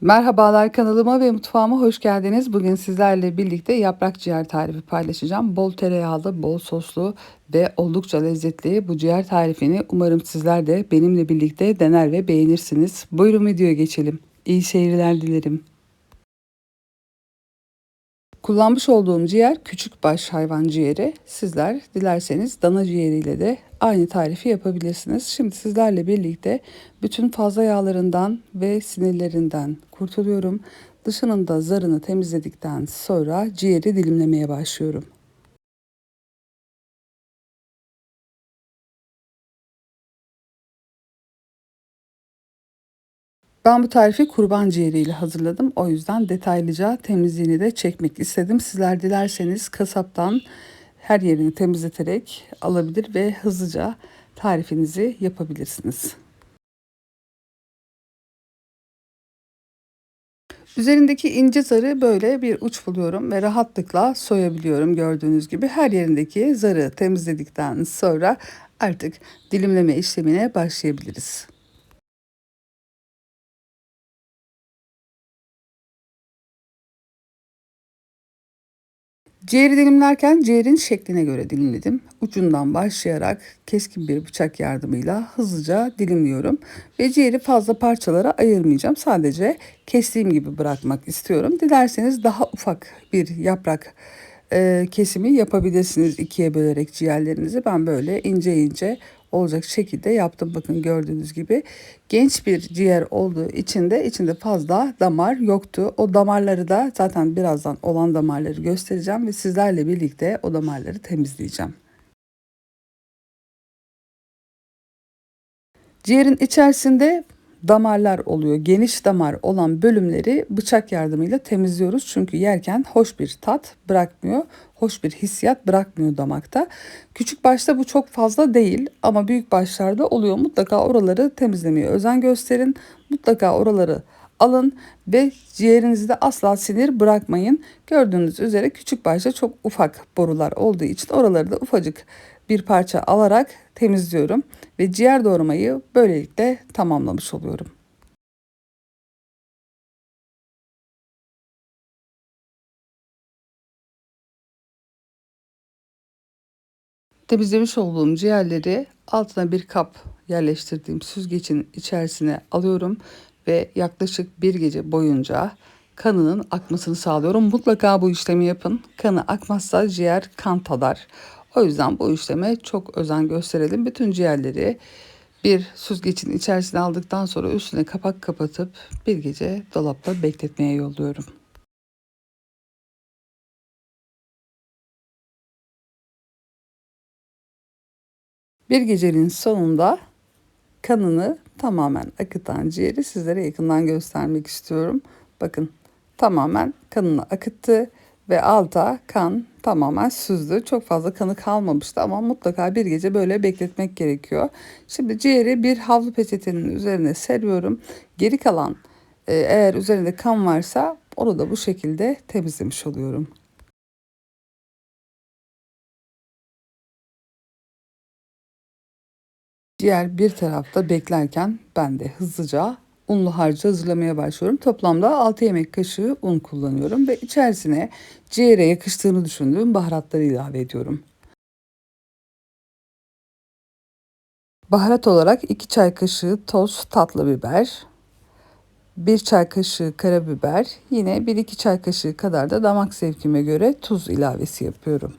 Merhabalar kanalıma ve mutfağıma hoş geldiniz. Bugün sizlerle birlikte yaprak ciğer tarifi paylaşacağım. Bol tereyağlı, bol soslu ve oldukça lezzetli bu ciğer tarifini umarım sizler de benimle birlikte dener ve beğenirsiniz. Buyurun videoya geçelim. İyi seyirler dilerim. Kullanmış olduğum ciğer küçük baş hayvan ciğeri. Sizler dilerseniz dana ciğeriyle de aynı tarifi yapabilirsiniz. Şimdi sizlerle birlikte bütün fazla yağlarından ve sinirlerinden kurtuluyorum. Dışının da zarını temizledikten sonra ciğeri dilimlemeye başlıyorum. Ben bu tarifi kurban ciğeriyle hazırladım. O yüzden detaylıca temizliğini de çekmek istedim. Sizler dilerseniz kasaptan her yerini temizleterek alabilir ve hızlıca tarifinizi yapabilirsiniz. Üzerindeki ince zarı böyle bir uç buluyorum ve rahatlıkla soyabiliyorum gördüğünüz gibi. Her yerindeki zarı temizledikten sonra artık dilimleme işlemine başlayabiliriz. Ciğeri dilimlerken ciğerin şekline göre dilimledim. Ucundan başlayarak keskin bir bıçak yardımıyla hızlıca dilimliyorum. Ve ciğeri fazla parçalara ayırmayacağım. Sadece kestiğim gibi bırakmak istiyorum. Dilerseniz daha ufak bir yaprak e, kesimi yapabilirsiniz ikiye bölerek ciğerlerinizi. Ben böyle ince ince olacak şekilde yaptım. Bakın gördüğünüz gibi genç bir ciğer olduğu için de içinde fazla damar yoktu. O damarları da zaten birazdan olan damarları göstereceğim ve sizlerle birlikte o damarları temizleyeceğim. Ciğerin içerisinde damarlar oluyor. Geniş damar olan bölümleri bıçak yardımıyla temizliyoruz. Çünkü yerken hoş bir tat bırakmıyor. Hoş bir hissiyat bırakmıyor damakta. Küçük başta bu çok fazla değil ama büyük başlarda oluyor. Mutlaka oraları temizlemeye özen gösterin. Mutlaka oraları alın ve ciğerinizde asla sinir bırakmayın. Gördüğünüz üzere küçük başta çok ufak borular olduğu için oraları da ufacık bir parça alarak temizliyorum ve ciğer doğramayı böylelikle tamamlamış oluyorum. Temizlemiş olduğum ciğerleri altına bir kap yerleştirdiğim süzgecin içerisine alıyorum ve yaklaşık bir gece boyunca kanının akmasını sağlıyorum. Mutlaka bu işlemi yapın. Kanı akmazsa ciğer kan tadar. O yüzden bu işleme çok özen gösterelim. Bütün ciğerleri bir süzgecin içerisine aldıktan sonra üstüne kapak kapatıp bir gece dolapta bekletmeye yolluyorum. Bir gecenin sonunda kanını tamamen akıtan ciğeri sizlere yakından göstermek istiyorum. Bakın tamamen kanını akıttı ve alta kan tamamen süzdü. Çok fazla kanı kalmamıştı ama mutlaka bir gece böyle bekletmek gerekiyor. Şimdi ciğeri bir havlu peçetenin üzerine seriyorum. Geri kalan e, eğer üzerinde kan varsa onu da bu şekilde temizlemiş oluyorum. Ciğer bir tarafta beklerken ben de hızlıca unlu harcı hazırlamaya başlıyorum. Toplamda 6 yemek kaşığı un kullanıyorum ve içerisine ciğere yakıştığını düşündüğüm baharatları ilave ediyorum. Baharat olarak 2 çay kaşığı toz tatlı biber, 1 çay kaşığı karabiber, yine 1-2 çay kaşığı kadar da damak zevkime göre tuz ilavesi yapıyorum.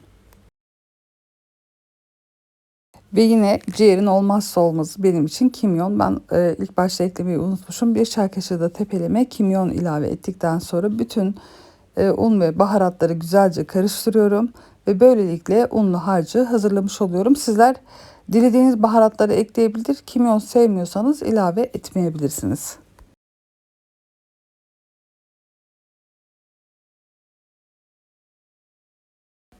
Ve yine ciğerin olmazsa olmazı benim için kimyon. Ben e, ilk başta eklemeyi unutmuşum. Bir çay kaşığı da tepeleme kimyon ilave ettikten sonra bütün e, un ve baharatları güzelce karıştırıyorum. Ve böylelikle unlu harcı hazırlamış oluyorum. Sizler dilediğiniz baharatları ekleyebilir. Kimyon sevmiyorsanız ilave etmeyebilirsiniz.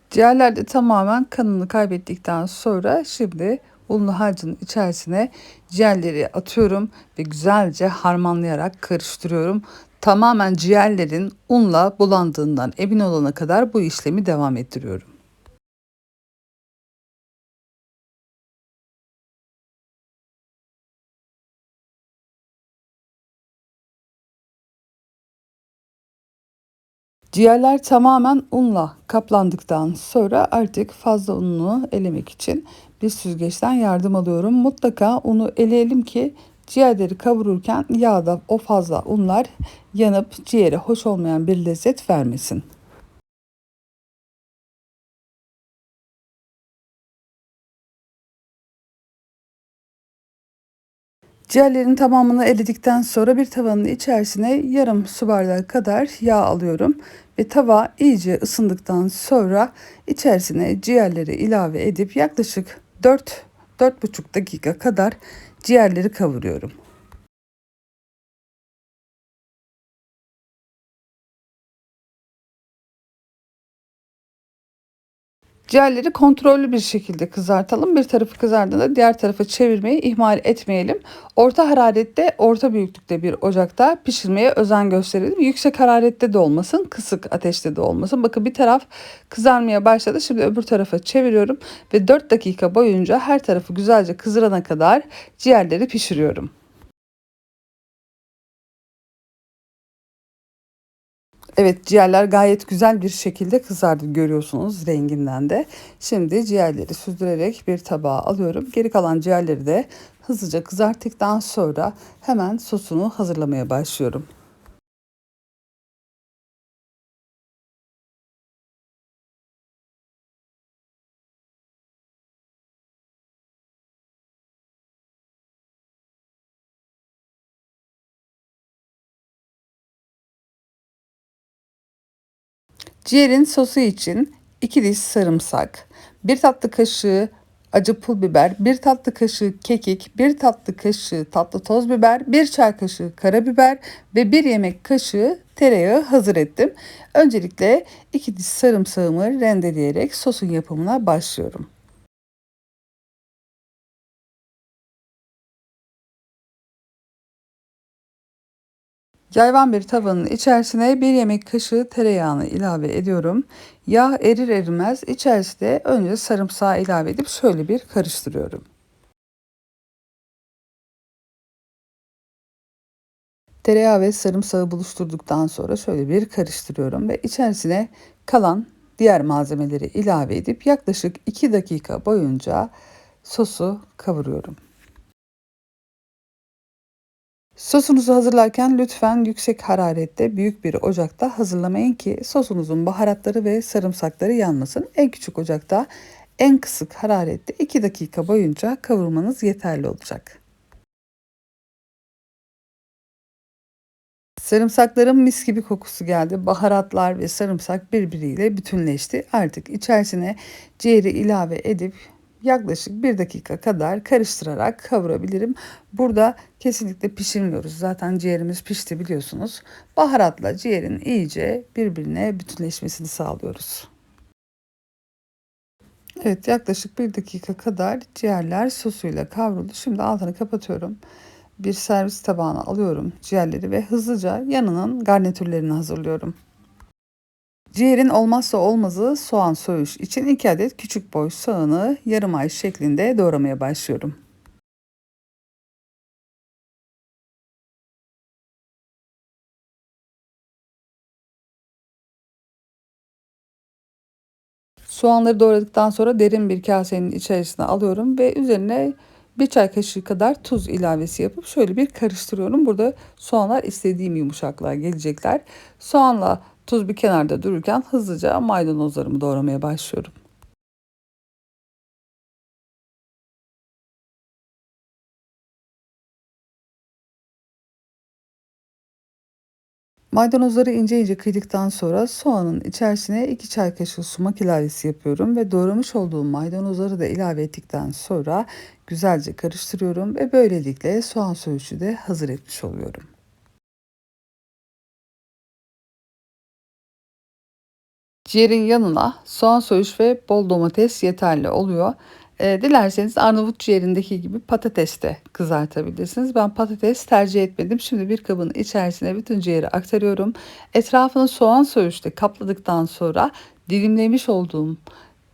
Ciğerler de tamamen kanını kaybettikten sonra şimdi unlu harcın içerisine ciğerleri atıyorum ve güzelce harmanlayarak karıştırıyorum. Tamamen ciğerlerin unla bulandığından emin olana kadar bu işlemi devam ettiriyorum. Ciğerler tamamen unla kaplandıktan sonra artık fazla ununu elemek için bir süzgeçten yardım alıyorum. Mutlaka unu eleyelim ki ciğerleri kavururken yağda o fazla unlar yanıp ciğere hoş olmayan bir lezzet vermesin. Ciğerlerin tamamını eledikten sonra bir tavanın içerisine yarım su bardağı kadar yağ alıyorum ve tava iyice ısındıktan sonra içerisine ciğerleri ilave edip yaklaşık 4 4,5 dakika kadar ciğerleri kavuruyorum. Ciğerleri kontrollü bir şekilde kızartalım. Bir tarafı kızardığında diğer tarafı çevirmeyi ihmal etmeyelim. Orta hararette, orta büyüklükte bir ocakta pişirmeye özen gösterelim. Yüksek hararette de olmasın, kısık ateşte de olmasın. Bakın bir taraf kızarmaya başladı. Şimdi öbür tarafa çeviriyorum ve 4 dakika boyunca her tarafı güzelce kızarana kadar ciğerleri pişiriyorum. Evet ciğerler gayet güzel bir şekilde kızardı görüyorsunuz renginden de. Şimdi ciğerleri süzdürerek bir tabağa alıyorum. Geri kalan ciğerleri de hızlıca kızarttıktan sonra hemen sosunu hazırlamaya başlıyorum. Ciğerin sosu için 2 diş sarımsak, 1 tatlı kaşığı acı pul biber, 1 tatlı kaşığı kekik, 1 tatlı kaşığı tatlı toz biber, 1 çay kaşığı karabiber ve 1 yemek kaşığı tereyağı hazır ettim. Öncelikle 2 diş sarımsağımı rendeleyerek sosun yapımına başlıyorum. Yayvan bir tavanın içerisine bir yemek kaşığı tereyağını ilave ediyorum. Yağ erir erimez içerisine önce sarımsağı ilave edip şöyle bir karıştırıyorum. Tereyağı ve sarımsağı buluşturduktan sonra şöyle bir karıştırıyorum ve içerisine kalan diğer malzemeleri ilave edip yaklaşık 2 dakika boyunca sosu kavuruyorum. Sosunuzu hazırlarken lütfen yüksek hararette büyük bir ocakta hazırlamayın ki sosunuzun baharatları ve sarımsakları yanmasın. En küçük ocakta en kısık hararette 2 dakika boyunca kavurmanız yeterli olacak. Sarımsakların mis gibi kokusu geldi. Baharatlar ve sarımsak birbiriyle bütünleşti. Artık içerisine ciğeri ilave edip yaklaşık bir dakika kadar karıştırarak kavurabilirim. Burada kesinlikle pişirmiyoruz. Zaten ciğerimiz pişti biliyorsunuz. Baharatla ciğerin iyice birbirine bütünleşmesini sağlıyoruz. Evet yaklaşık bir dakika kadar ciğerler sosuyla kavruldu. Şimdi altını kapatıyorum. Bir servis tabağına alıyorum ciğerleri ve hızlıca yanının garnitürlerini hazırlıyorum. Ciğerin olmazsa olmazı soğan söğüş için 2 adet küçük boy soğanı yarım ay şeklinde doğramaya başlıyorum. Soğanları doğradıktan sonra derin bir kasenin içerisine alıyorum ve üzerine bir çay kaşığı kadar tuz ilavesi yapıp şöyle bir karıştırıyorum. Burada soğanlar istediğim yumuşaklığa gelecekler. Soğanla tuz bir kenarda dururken hızlıca maydanozlarımı doğramaya başlıyorum. Maydanozları ince ince kıydıktan sonra soğanın içerisine 2 çay kaşığı sumak ilavesi yapıyorum ve doğramış olduğum maydanozları da ilave ettikten sonra güzelce karıştırıyorum ve böylelikle soğan söğüşü de hazır etmiş oluyorum. Ciğerin yanına soğan söğüş ve bol domates yeterli oluyor. E, dilerseniz Arnavut ciğerindeki gibi patates de kızartabilirsiniz. Ben patates tercih etmedim. Şimdi bir kabın içerisine bütün ciğeri aktarıyorum. Etrafını soğan söğüşle kapladıktan sonra dilimlemiş olduğum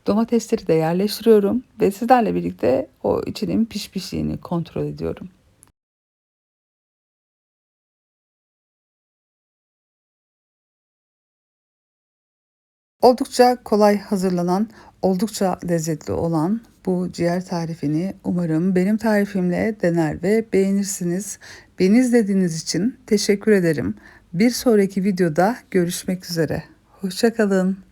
domatesleri de yerleştiriyorum ve sizlerle birlikte o içinin pişmişliğini kontrol ediyorum. Oldukça kolay hazırlanan, oldukça lezzetli olan bu ciğer tarifini umarım benim tarifimle dener ve beğenirsiniz. Beni izlediğiniz için teşekkür ederim. Bir sonraki videoda görüşmek üzere. Hoşçakalın.